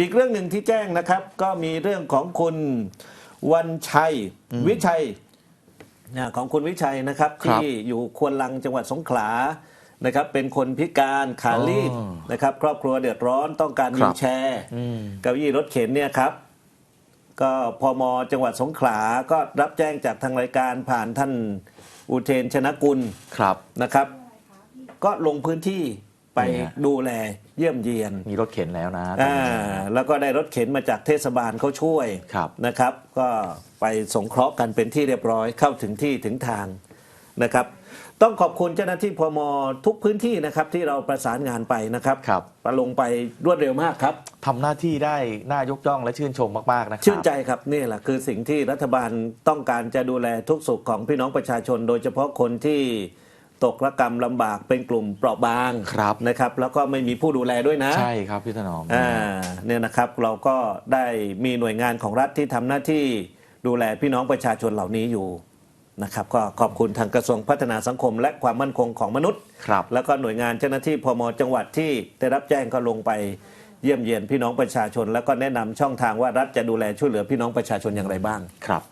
อีกเรื่องหนึ่งที่แจ้งนะครับ ก็มีเรื่องของคุณวันชัย วิชัยนะของคุณวิชัยนะครับครับที่อยู่ควนลังจังหวัดสงขลานะครับ เป็นคนพิการขาลีบอ๋อนะครับ ครอบครัวเดือดร้อนต้องการควีรับลแชร์อืมเก้าอี้รถเข็นเนี่ยครับ ก็พมจังหวัดสงขลาก็รับแจ้งจากทางรายการผ่านท่านอุเทนชนะกุลครับนะครับ ก็ลงพื้นที่ ไปเนี่ยดูแลเยี่ยมเยียน มีรถเข็นแล้วนะตอนอ่านี้แล้วก็ได้รถเข็นมาจากเทศบาลเขาช่วยครับนะครับ ก็ไปสงเคราะห์กันเป็นที่เรียบร้อยเข้าถึงที่ถึงทางนะครับ ต้องขอบคุณเจ้าหน้าที่พมทุกพื้นที่นะครับที่เราประสานงานไปนะครับครับประลงไปรวดเร็วมากครับทำหน้าที่ได้น่ายกย่องและชื่นชมมากๆนะครับชื่นใจครับนี่แหละคือสิ่งที่รัฐบาลต้องการจะดูแลทุกสุขของพี่น้องประชาชน โดยเฉพาะคนที่ ตกระกรรมลำบากเป็นกลุ่มเปราะบางครับนะครับ แล้วก็ไม่มีผู้ดูแลด้วยนะ ใช่ครับพี่ถนอมอ่าเนี่ยนะครับเราก็ได้มีหน่วยงานของรัฐที่ทำหน้าที่ดูแลพี่น้องประชาชนเหล่านี้อยู่นะครับก็ขอบคุณทางกระทรวงพัฒนาสังคม และความมั่นคงของมนุษย์ ครับ แล้วก็หน่วยงานเจ้าหน้าที่พมจังหวัดที่ได้รับแจ้งก็ลงไปเยี่ยมเยียนพี่น้องประชาชน แล้วก็แนะนำช่องทางว่ารัฐจะดูแลช่วยเหลือพี่น้องประชาชนอย่างไรบ้าง ครับ